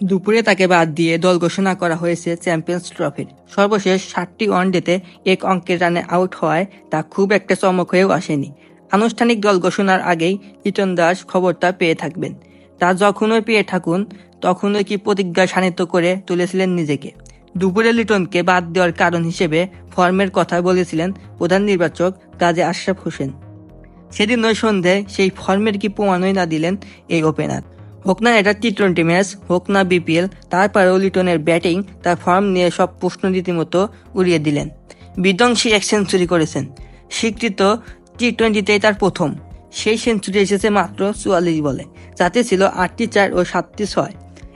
দুপুরে তাকে বাদ দিয়ে দল ঘোষণা করা হয়েছে চ্যাম্পিয়ন্স ট্রফির। সর্বশেষ ষাটটি ওয়ানডেতে এক অঙ্কের রানে আউট হওয়ায় তা খুব একটা চমক হয়েও আসেনি। আনুষ্ঠানিক দল ঘোষণার আগেই লিটন দাস খবরটা পেয়ে থাকবেন। তা যখনই পেয়ে থাকুন, তখনই কি প্রতিজ্ঞা শানিত করে তুলেছিলেন নিজেকে। দুপুরে লিটনকে বাদ দেওয়ার কারণ হিসেবে ফর্মের কথা বলেছিলেন প্রধান নির্বাচক কাজী আশরাফ হোসেন। সেদিন ওই সন্ধ্যায় সেই ফর্মের কি প্রমাণই না দিলেন এই ওপেনার। হোক না এটা টি টোয়েন্টি ম্যাচ হোক না বিপিএল তারপরেও লিটনের ব্যাটিং তার ফর্ম নিয়ে সব প্রশ্ন রীতিমতো উড়িয়ে দিলেন। বিধ্বংসী এক সেঞ্চুরি করেছেন। স্বীকৃত টি টোয়েন্টিতেই তার প্রথম। সেই সেঞ্চুরি এসেছে মাত্র চুয়াল্লিশ বলে, যাতে ছিল আটটি চার ও সাতটি ছয়।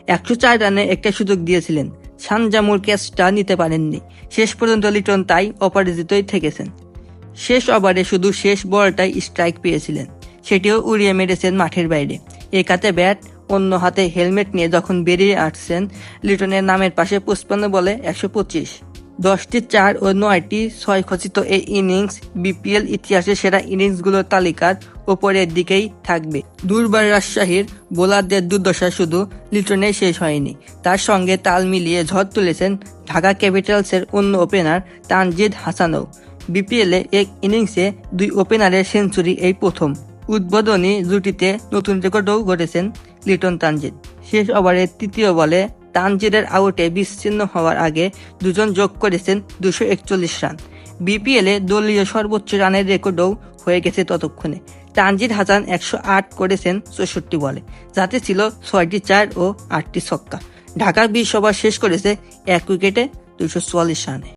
একশো চার রানে একটা সুযোগ দিয়েছিলেন। সানজামুর ক্যাচটা নিতে পারেননি। শেষ পর্যন্ত লিটন তাই অপরাজিতই থেকেছেন। শেষ ওভারে শুধু শেষ বলটাই স্ট্রাইক পেয়েছিলেন। সেটিও উড়িয়ে মেরেছেন মাঠের বাইরে। এক হাতে ব্যাট অন্য হাতে হেলমেট নিয়ে যখন বেরিয়ে আসছেন, লিটনের নামের পাশে পুষ্পান্ন বলে একশো পঁচিশ। দশটি চার ও নয়টি ছয় খচিত এই ইনিংস বিপিএল ইতিহাসের সেরা ইনিংসগুলোর তালিকার ওপরের দিকেই থাকবে। দুর্বার রাজশাহীর বোলারদের দুর্দশা শুধু লিটনে শেষ হয়নি। তার সঙ্গে তাল মিলিয়ে ঝড় তুলেছেন ঢাকা ক্যাপিটালসের অন্য ওপেনার তানজিদ হাসানও। বিপিএলে এক ইনিংসে দুই ওপেনারের সেঞ্চুরি এই প্রথম। উদ্বোধনী জুটিতে নতুন রেকর্ডও গড়েছেন লিটন তানজিদ। শেষ ওভারের তৃতীয় বলে তানজিদের আউটে বিচ্ছিন্ন হওয়ার আগে দুজন যোগ করেছেন দুশো একচল্লিশ রান। বিপিএলে দলীয় সর্বোচ্চ রানের রেকর্ডও হয়ে গেছে ততক্ষণে। তানজিদ হাসান একশো আট করেছেন চৌষট্টি বলে, যাতে ছিল ছয়টি চার ও আটটি ছক্কা। ঢাকার বিশ ওভার শেষ করেছে এক উইকেটে দুশো চুয়াল্লিশ রানে।